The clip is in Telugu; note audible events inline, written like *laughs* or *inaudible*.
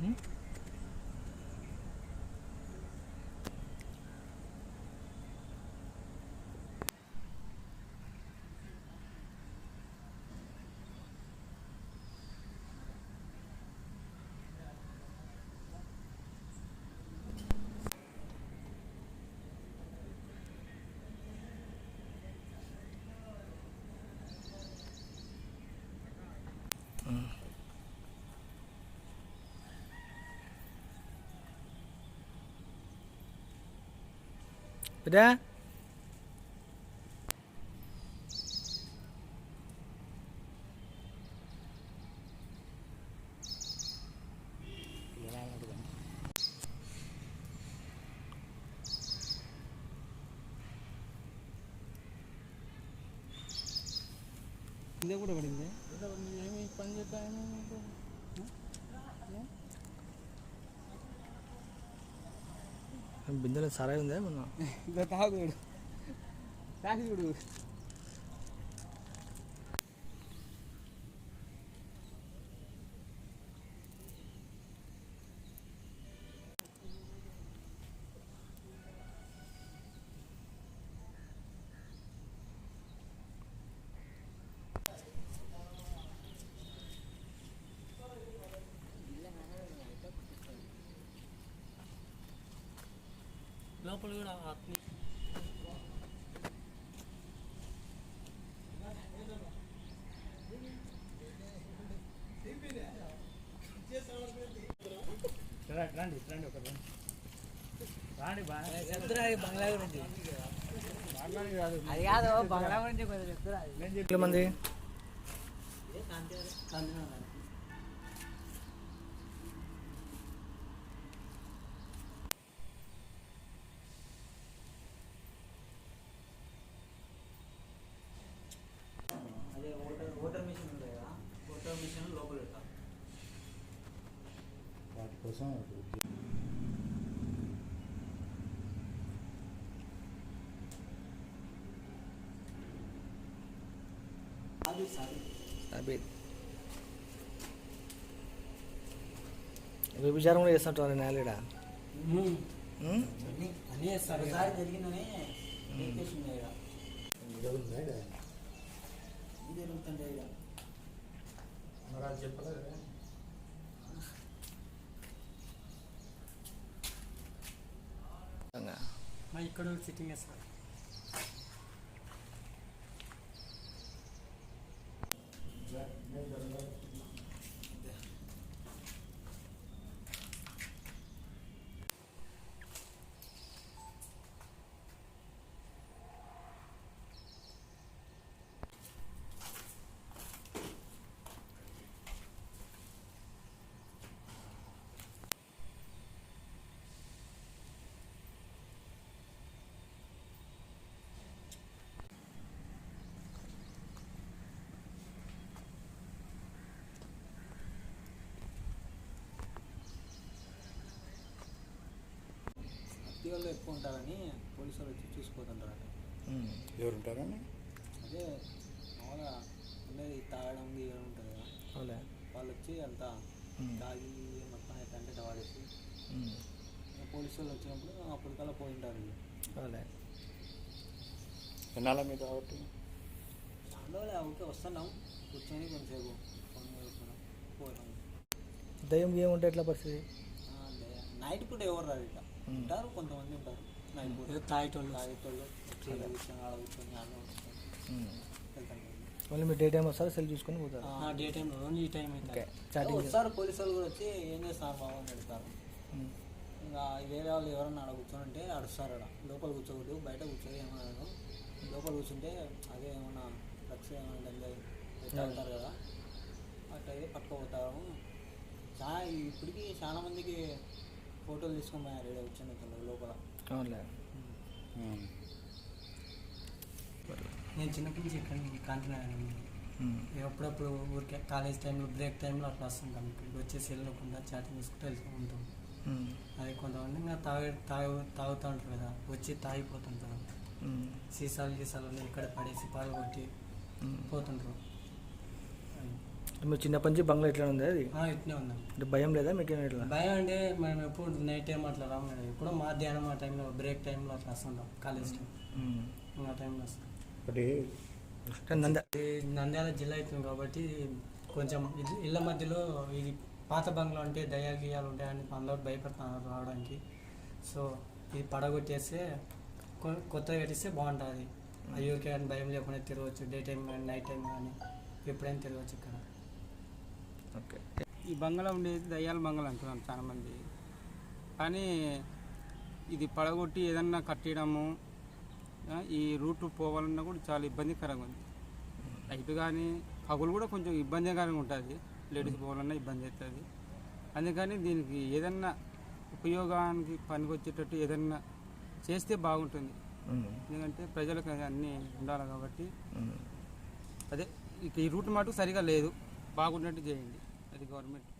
Hmm? ఇదే కూడా పడింది ఏమి బిందెలో సరాయి ఉందా మొన్న *laughs* ఇదో తాగు తాగి చూడు లోపల కూడా ఆత్మీయ రండి రండి ఒక రండి. రాండి బంగ్లా గురించి. అది కాదు బంగ్లా గురించి కొంచెం ఎట్ల మంది అదే వాటి కోసం అది సారీ అబీ వ్యభిచారం కూడా చేస్తుంటారు నేలేడా అన్నీ అన్నీ చేస్తారు ఒకసారి జరిగిందని లొకేషన్ ఎక్కువ ఉంటారని పోలీసు వాళ్ళు వచ్చి చూసిపోతుంటారట ఎవరు ఉంటారని అదే మామూలుగా ఉండేది తాగడం గీయడం ఉంటుంది కదా. వాళ్ళు వచ్చి అంతా తాగి మొత్తం ఎట్లంటే వాడేసి పోలీసు వాళ్ళు వచ్చినప్పుడు అప్పటికల్లా పోయి ఉంటారు ఎన్నాళ్ళ మీద కాబట్టి? చాలా ఊరికే వస్తున్నాం. కూర్చొని కొంచెంసేపు ఫోన్ పోతాం దయ్యం గేమ్ ఉంటే ఎట్లా పరిస్థితి. నైట్ పూట ఎవరు రాదు ఇట్లా. ఉంటారు కొంతమంది ఉంటారు. తాగేటోళ్ళు తాగేటోళ్ళు చీర కూర్చొని ఆడ కూర్చొని మీరు డే టైం వస్తారు? సెల్ చూసుకొని పోతారు? డే టైం ఓన్లీ ఈ టైం ఓకే చాటింగ్ వస్తారు పోలీసు వాళ్ళు కూడా వచ్చి ఏం చేస్తారు బాబు అని అడుగుతారు. ఇంకా వేరే వాళ్ళు ఎవరన్నా ఆడ కూర్చొని ఉంటే అడుస్తారు ఆడ. లోపల కూర్చోకూడదు బయట కూర్చోదు ఏమన్నా లోపల కూర్చుంటే అదే ఏమన్నా డ్రగ్స్ ఏమైనా ఉంటారు కదా. అట్లయితే పట్టుకోపోతారు చాలా ఇప్పటికీ చాలా మందికి ఫోటోలు తీసుకొని ఈడ కూర్చొని లోపల. అవునులే. నేను చిన్నప్పటి నుంచి ఇక్కడ కాంతినగర్ ఎప్పుడప్పుడు ఊరికే కాలేజ్ టైంలో బ్రేక్ టైంలో అట్లా వస్తుంటాం ఇక్కడికి వచ్చేసి వెళ్ళకుండా చాటింగ్ చేసుకుంటూ వెళ్తూ ఉంటాం. అది కొంతమంది ఇంకా తాగే తాగు తాగుతూ ఉంటారు కదా. వచ్చి తాగిపోతుంటారు. సీసాలు గీసాలు ఇక్కడ పడేసి పాలు కొట్టి. పోతుంటారు. మీరు చిన్నప్పటి నుంచి బంగ్లా ఎట్లా ఉంది అది? ఆ, ఇట్నే ఉందండి అంటే భయం లేదా మీకు ఎట్లా భయం అంటే మనం ఎప్పుడు నైట్ టైం అట్లా రాము ఎప్పుడో మధ్యాహ్నం ఆ టైంలో బ్రేక్ టైంలో అట్లా వస్తుంటాం కాలేజ్ టైం ఆ టైంలో వస్తాం ఒకటి కానీ నంద ఇది నంద్యాల జిల్లా అవుతుంది కాబట్టి కొంచెం ఇళ్ళ మధ్యలో ఇది పాత బంగ్లా ఉంటే దయాలు గీయాలు ఉంటాయని అందరూ భయపడుతున్నారు రావడానికి. సో ఇది పడగొట్టేస్తే కొ- కొత్తగా కట్టిస్తే బాగుంటుంది. అయ్యోకి కానీ భయం లేకుండా తిరగవచ్చు డే టైం కానీ నైట్ టైం కానీ ఎప్పుడైనా తిరగవచ్చు ఇక్కడ. ఓకే. ఈ బంగ్లా ఉండేది దయ్యాల బంగ్లా అంటున్నాం చాలా మంది కానీ ఇది పడగొట్టి ఏదన్నా కట్టడము ఈ రూట్ పోవాలన్నా కూడా చాలా ఇబ్బందికరంగా ఉంది. నైట్ కానీ పగులు కూడా కొంచెం ఇబ్బందికరంగా ఉంటుంది. లేడీస్ పోవాలన్నా ఇబ్బంది అవుతుంది. అందుకని దీనికి ఏదన్నా ఉపయోగానికి పనికొచ్చేటట్టు ఏదన్నా చేస్తే బాగుంటుంది. ఎందుకంటే ప్రజలకు అన్నీ ఉండాలి కాబట్టి. అదే ఇక ఈ రూట్ మటుకు సరిగా లేదు. బాగున్నట్టు చేయండి. అది గవర్నమెంట్